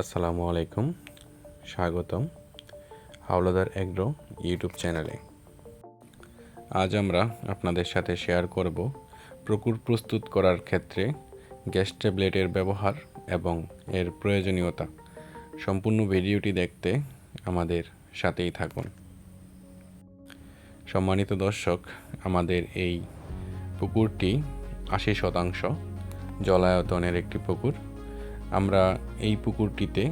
আসসালামু আলাইকুম, স্বাগতম হাওলাদার এগ্রো ইউটিউব চ্যানেলে। আজ আমরা আপনাদের সাথে শেয়ার করব প্রকুর প্রস্তুত করার ক্ষেত্রে গ্যাস ট্যাবলেটের ব্যবহার এবং এর প্রয়োজনীয়তা। সম্পূর্ণ ভিডিওটি দেখতে আমাদের সাথেই থাকুন। সম্মানিত দর্শক, আমাদের এই পুকুরটি আশি শতাংশ জলায়তনের একটি পুকুর। আমরা এই পুকুরটিতে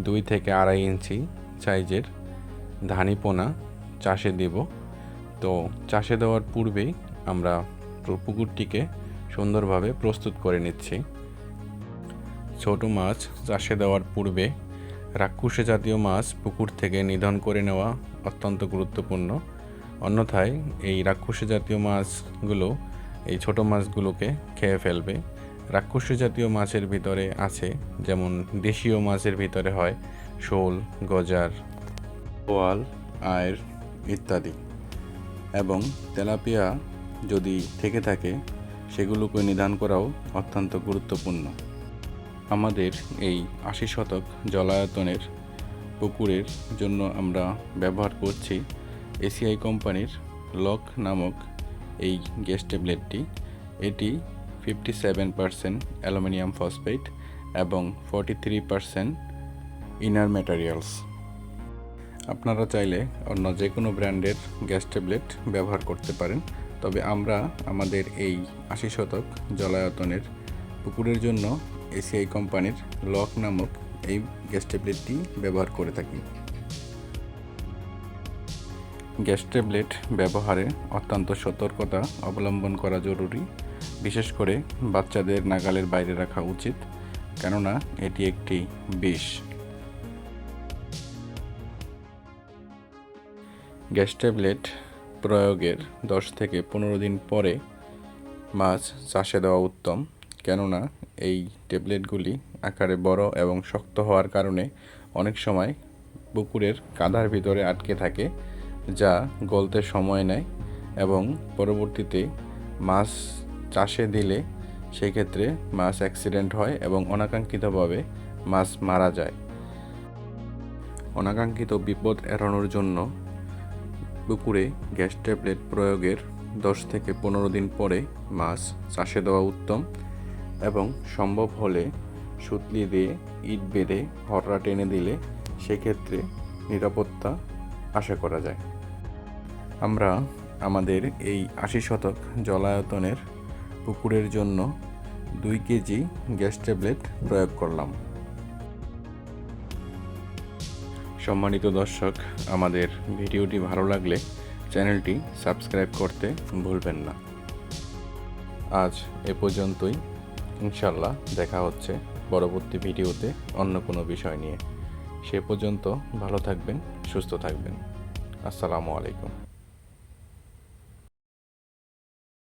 দুই থেকে আড়াই ইঞ্চি সাইজের ধানি পোনা চাষে দেব। তো চাষে দেওয়ার পূর্বেই আমরা পুকুরটিকে সুন্দরভাবে প্রস্তুত করে নিচ্ছি। ছোট মাছ চাষে দেওয়ার পূর্বে রাক্ষুসে জাতীয় মাছ পুকুর থেকে নিধন করে নেওয়া অত্যন্ত গুরুত্বপূর্ণ। অন্যথায় এই রাক্ষুসে জাতীয় মাছগুলো এই ছোট মাছগুলোকে খেয়ে ফেলবে। রাক্ষসী জাতীয় মাছের ভিতরে আছে, যেমন দেশীয় মাছের ভিতরে হয় শোল, গজার পোয়াল আয়ের ইত্যাদি। এবং তেলাপিয়া যদি থেকে থাকে, সেগুলোকে নিদান করাও অত্যন্ত গুরুত্বপূর্ণ। আমাদের এই আশি শতক জলায়তনের পুকুরের জন্য আমরা ব্যবহার করছি এসিআই কোম্পানির লক নামক এই গ্যাস ট্যাবলেটটি। এটি fifty seven percent aluminium phosphate এবং forty three percent inner materials আপনারা চাইলে অন্য যে কোনো ব্র্যান্ডের গ্যাস ট্যাবলেট ব্যবহার করতে পারেন, তবে আমরা আমাদের এই আশি শতক জলায়তনের পুকুরের জন্য এসিআই কোম্পানির লক নামক এই গ্যাস ট্যাবলেটটি ব্যবহার করে থাকি। গ্যাস ট্যাবলেট ব্যবহারে অত্যন্ত সতর্কতা অবলম্বন করা জরুরি, বিশেষ করে বাচ্চাদের নাগালের বাইরে রাখা উচিত, কেননা এটি একটি বিষ। গ্যাস ট্যাবলেট প্রয়োগের দশ থেকে পনেরো দিন পরে মাছ চাষে দেওয়া উত্তম, কেননা এই ট্যাবলেটগুলি আকারে বড় এবং শক্ত হওয়ার কারণে অনেক সময় পুকুরের কাদার ভিতরে আটকে থাকে যা গলতে সময় নেয় এবং পরবর্তীতে মাছ চাষে দিলে সেক্ষেত্রে মাছ অ্যাক্সিডেন্ট হয় এবং অনাকাঙ্ক্ষিতভাবে মাছ মারা যায়। অনাকাঙ্ক্ষিত বিপদ এড়ানোর জন্য পুকুরে গ্যাস ট্যাবলেট প্রয়োগের দশ থেকে পনেরো দিন পরে মাছ চাষে দেওয়া উত্তম এবং সম্ভব হলে সুতলি দিয়ে ইট বেঁধে হররা টেনে দিলে সেক্ষেত্রে নিরাপত্তা আশা করা যায়। আমরা আমাদের এই আশি শতক জলায়তনের পুকুরের জন্য দুই কেজি গ্যাস ট্যাবলেট প্রয়োগ করলাম। সম্মানিত দর্শক, আমাদের ভিডিওটি ভালো লাগলে চ্যানেলটি সাবস্ক্রাইব করতে ভুলবেন না। আজ এ পর্যন্তই। ইনশাল্লাহ দেখা হচ্ছে পরবর্তী ভিডিওতে অন্য কোনো বিষয় নিয়ে। সে পর্যন্ত ভালো থাকবেন, সুস্থ থাকবেন। আসসালামু আলাইকুম।